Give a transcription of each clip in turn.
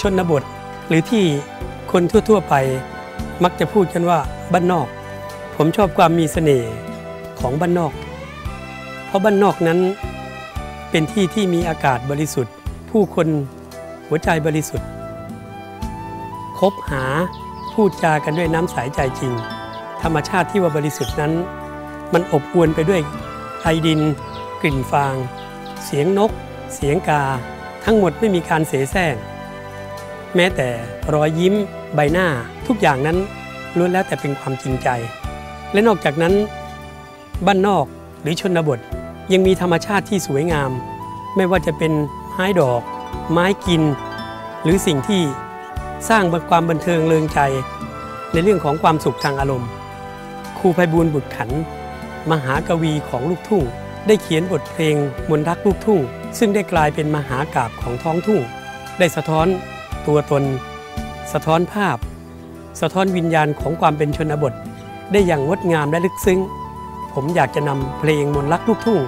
ชนบท หรือที่คนทั่วๆไปมักจะพูดกันว่าบ้านนอก ผมชอบความมีเสน่ห์ของบ้านนอก เพราะบ้านนอกนั้นเป็นที่ที่มีอากาศบริสุทธิ์ ผู้คนหัวใจบริสุทธิ์ คบหาพูดจากันด้วยน้ำใสใจจริง ธรรมชาติที่ว่าบริสุทธิ์นั้น มันอบอวลไปด้วยไอดิน กลิ่นฟาง เสียงนก เสียงกา ทั้งหมดไม่มีการเสแสร้ง แม้แต่รอยยิ้ม ใบหน้า ทุกอย่างนั้นล้วนแล้วแต่เป็นความจริงใจ และนอกจากนั้น บ้านนอกหรือชนบท ยังมีธรรมชาติที่สวยงาม ไม่ว่าจะเป็นไม้ดอก ไม้กิน หรือสิ่งที่สร้างความบันเทิงเริงใจ ในเรื่องของความสุขทางอารมณ์ครูไพบูลบุตรขัน มหากวีของลูกทุ่ง ได้เขียนบทเพลงมนต์รักลูกทุ่ง ซึ่งได้กลายเป็นมหากาบของท้องทุ่ง ได้สะท้อน ตัวตน สะท้อนภาพ สะท้อนวิญญาณของความเป็นชนบท ได้อย่างงดงามและลึกซึ้ง ผมอยากจะนำเพลงมนรักลูกทุ่ง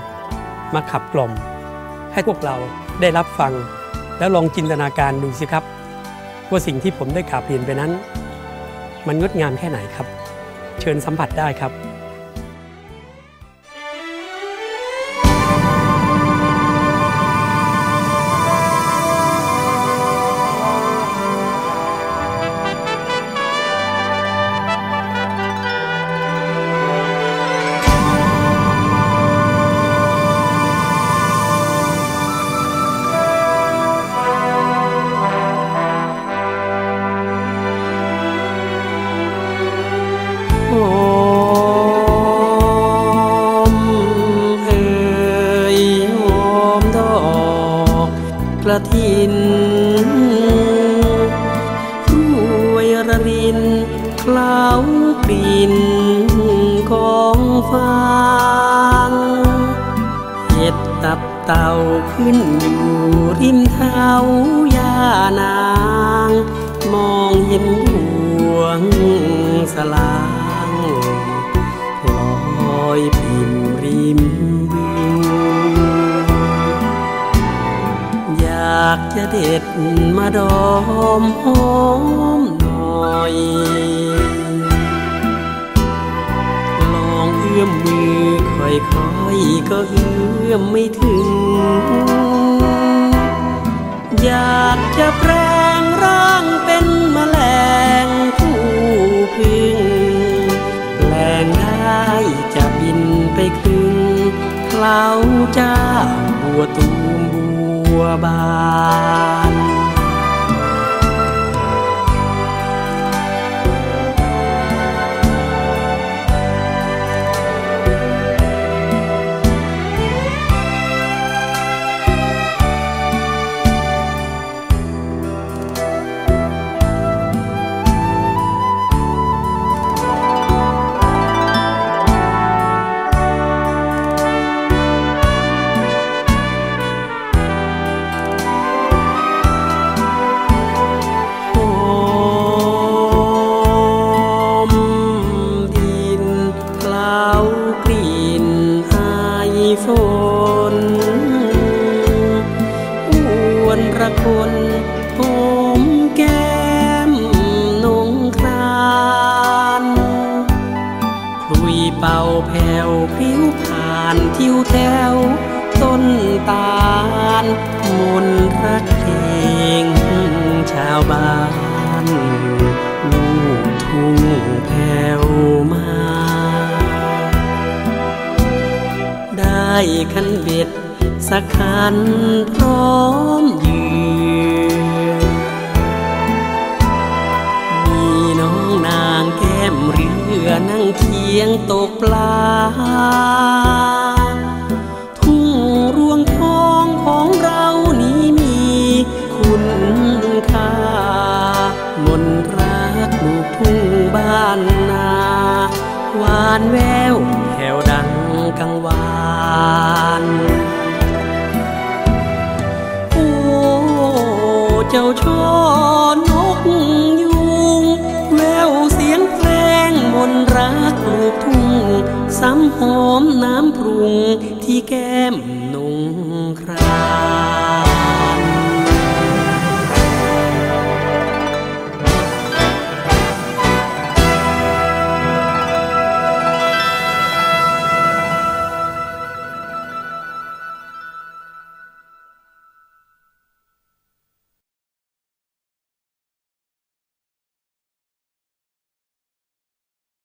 มาขับกล่อม ให้พวกเราได้รับฟัง แล้วลองจินตนาการดูสิครับ ว่าสิ่งที่ผมได้กล่าวเปลี่ยนไปนั้น มันงดงามแค่ไหนครับ เชิญสัมผัสได้ครับ มเอ่ยหอมดอกกระถินรวยระรินคล้าวกลิ่นของฟางเห็ดตับเต่าขึ้นอยู่ริมเท้ายานาง มองเห็นดวงสลา เด็ดมาดอมหอมหน่อยลองเอื้อมมือค่อยๆก็เอื้อมไม่ถึง อยากจะแปลงร่างเป็นแมลงผู้พึ่งแปลงได้จะบินไปครึ่งเคล้าจ้าบัวตู มบั ทิวแถว ต้นตาลมนรักเพลงชาวบ้าน ลูกทุ่งแผ่วมา ได้คันเบ็ดสักคันพร้อมยือมีน้องนางแก้มเรือนั่งเคียงตกปลาานแววแผ่วดังกังวานโอ้เจ้าช่อนกยุงแววเสียงเพลงมนรักลูกทุ่งซ้ำหอมน้ำปรุงที่แก้มนุ่งครา